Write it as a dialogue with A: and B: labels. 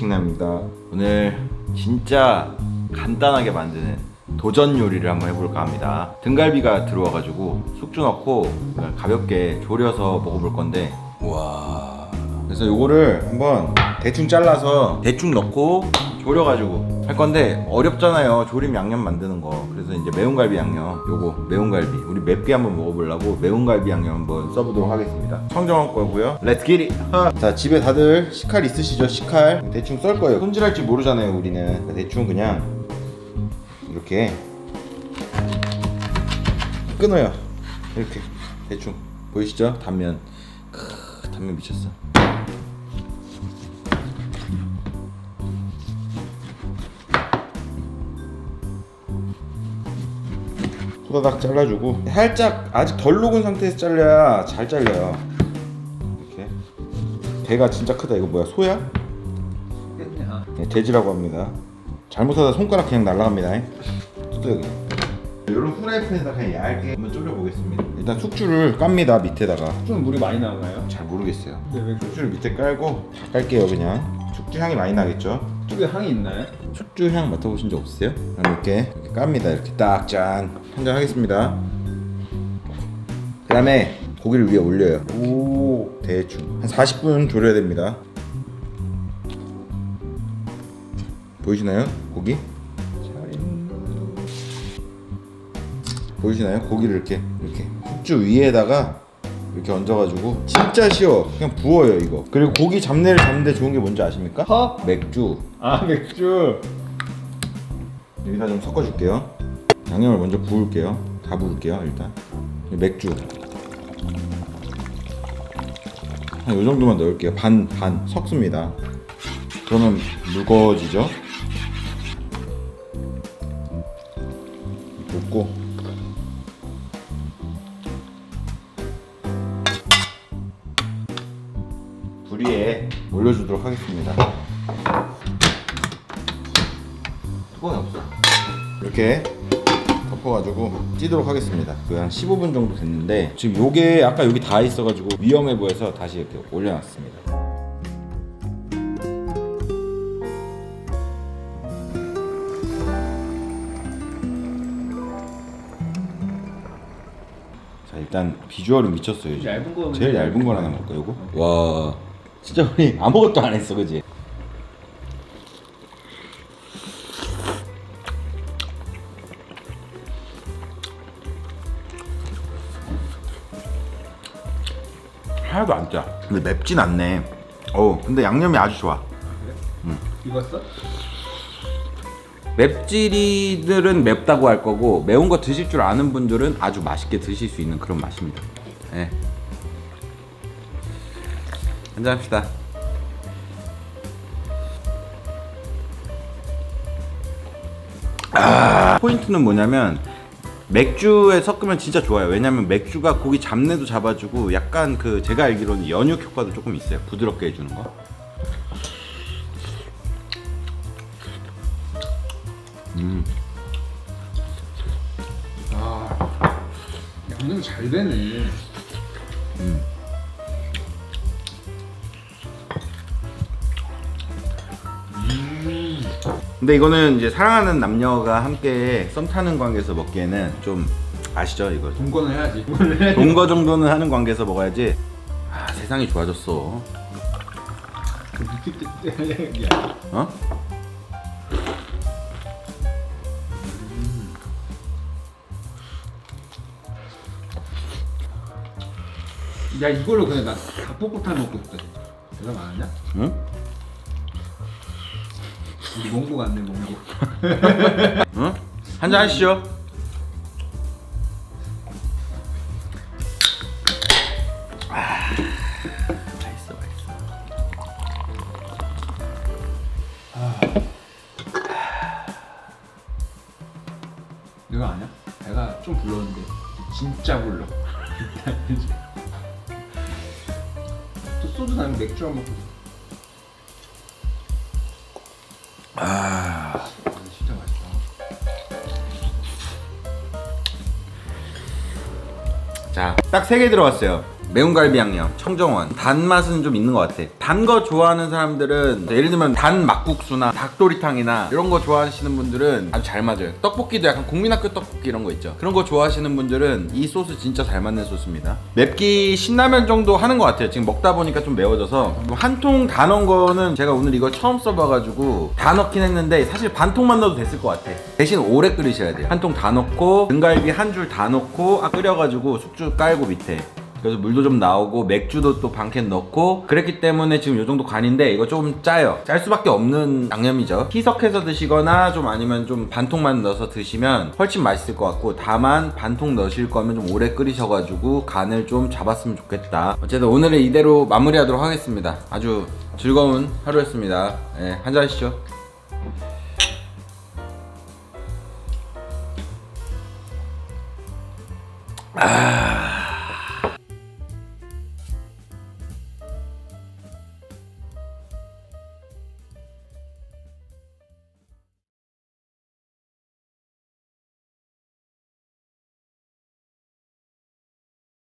A: 대칭남입니다. 오늘 진짜 간단하게 만드는 도전 요리를 한번 해볼까 합니다. 등갈비가 들어와가지고 숙주 넣고 가볍게 졸여서 먹어볼 건데 와. 그래서 요거를 한번 대충 잘라서 대충 넣고 졸여가지고 할 건데 어렵잖아요. 조림 양념 만드는 거. 그래서 이제 매운갈비 양념 요거 매운갈비 우리 맵게 한번 먹어보려고 매운갈비 양념 한번 써보도록 하겠습니다. 청정한 거고요. 렛츠 기릿. 자 집에 다들 식칼 있으시죠? 식칼 대충 썰 거예요. 손질할 줄 모르잖아요. 우리는 그러니까 대충 그냥 이렇게 끊어요. 이렇게 대충 보이시죠? 단면. 크, 단면 미쳤어. 후다닥 잘라주고 살짝 아직 덜 녹은 상태에서 잘라야 잘 잘려요. 이렇게 배가 진짜 크다. 이거 뭐야? 소야? 네, 돼지라고 합니다. 잘못하다 손가락 그냥 날라갑니다. 뚜드기. 이런 후라이팬에다 그냥 얇게 한번 졸여 보겠습니다. 일단 숙주를 깝니다 밑에다가.
B: 좀 물이 많이 나오나요?
A: 잘 모르겠어요.
B: 근데 왜
A: 숙주를 밑에 깔고 다 깔게요 그냥. 숙주 향이 많이 나겠죠?
B: 그쪽에 향이 있나요?
A: 숙주 향 맡아보신 적 없으세요? 이렇게, 이렇게 깝니다. 이렇게 딱 짠. 한잔 하겠습니다. 그 다음에 고기를 위에 올려요.
B: 오
A: 대충 한 40분 졸여야 됩니다. 보이시나요? 고기? 보이시나요? 고기를 이렇게 이렇게 숙주 위에다가 이렇게 얹어가지고 진짜 쉬워. 그냥 부어요 이거. 그리고 고기 잡내를 잡는데 좋은 게 뭔지 아십니까?
B: 허?
A: 맥주.
B: 아 맥주
A: 여기다 좀 섞어줄게요. 양념을 먼저 부을게요. 다 부을게요 일단. 맥주. 한 요 정도만 넣을게요. 반, 반 섞습니다. 그러면 묽어지죠? 불 위에 올려주도록 하겠습니다. 뚜껑이 없어. 이렇게 덮어가지고 찌도록 하겠습니다. 그 한 15분 정도 됐는데 지금 요게 아까 여기 다 있어가지고 위험해 보여서 다시 이렇게 올려놨습니다. 자 일단 비주얼은 미쳤어요. 지금.
B: 얇은 거
A: 제일 얇은 거 하나 먹을까 요거? 와 진짜 우리 아무것도 안 했어 그지? 하나도 안 짜. 근데 맵진 않네. 어 근데 양념이 아주 좋아.
B: 익었어?
A: 맵찔이들은 맵다고 할 거고 매운 거 드실 줄 아는 분들은 아주 맛있게 드실 수 있는 그런 맛입니다. 예. 한잔 합시다. 아, 포인트는 뭐냐면 맥주에 섞으면 진짜 좋아요. 왜냐면 맥주가 고기 잡내도 잡아주고 약간 그 제가 알기로는 연육 효과도 조금 있어요. 부드럽게 해주는 거.
B: 아 양념 잘 되네
A: 근데 이거는 이제 사랑하는 남녀가 함께 썸 타는 관계에서 먹기에는 좀 아시죠 이거
B: 동거는 해야지 동거는 해야지
A: 동거 정도는 하는 관계에서 먹어야지 아 세상이 좋아졌어
B: 야,
A: 어?
B: 야 이걸로 그냥 나 닭볶음탕 먹고 싶다 대답 안 하냐?
A: 응?
B: 몽고 같네 몽고
A: 응? 한잔 하시죠 아 맛있어 맛있어
B: 이거 아니야? 배가 좀 불렀는데 진짜 불러 또 소주 아니면 맥주 한 먹고 아 진짜 맛있다
A: 자 딱 세 개 들어갔어요 매운갈비 양념, 청정원. 단맛은 좀 있는 것 같아. 단 거 좋아하는 사람들은 예를 들면 단 막국수나 닭도리탕이나 이런 거 좋아하시는 분들은 아주 잘 맞아요. 떡볶이도 약간 국민학교 떡볶이 이런 거 있죠. 그런 거 좋아하시는 분들은 이 소스 진짜 잘 맞는 소스입니다. 맵기 신라면 정도 하는 것 같아요. 지금 먹다 보니까 좀 매워져서 한 통 다 넣은 거는 제가 오늘 이거 처음 써봐가지고 다 넣긴 했는데 사실 반 통만 넣어도 됐을 것 같아. 대신 오래 끓이셔야 돼요. 한 통 다 넣고 등갈비 한 줄 다 넣고 아, 끓여가지고 숙주 깔고 밑에 그래서 물도 좀 나오고 맥주도 또 반 캔 넣고 그랬기 때문에 지금 요 정도 간인데 이거 좀 짜요. 짤 수밖에 없는 양념이죠. 희석해서 드시거나 좀 아니면 좀 반통만 넣어서 드시면 훨씬 맛있을 것 같고 다만 반통 넣으실 거면 좀 오래 끓이셔가지고 간을 좀 잡았으면 좋겠다. 어쨌든 오늘은 이대로 마무리하도록 하겠습니다. 아주 즐거운 하루였습니다. 네, 한잔 하시죠. 아